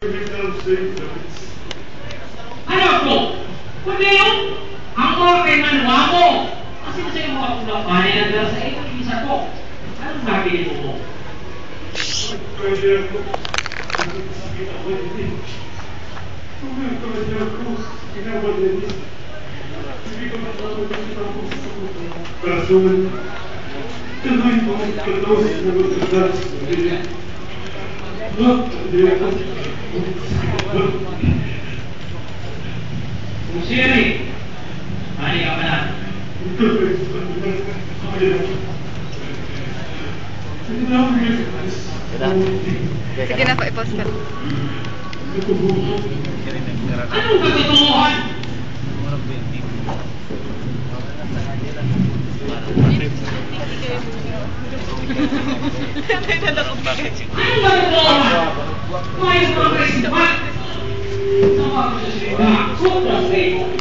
Ano po? Kundi yun, ang mga kay Manuwa mo. Kasi kasi yung mga pulang panay na dala sa iyo, isa po. Anong nabili mo mo? Corazón, te doy por perdón si me lo tratas. No, Kung siri, mali ka pa na. Sige na po, i-post ko. Anong katotohanan? Anong katotohanan? May sou.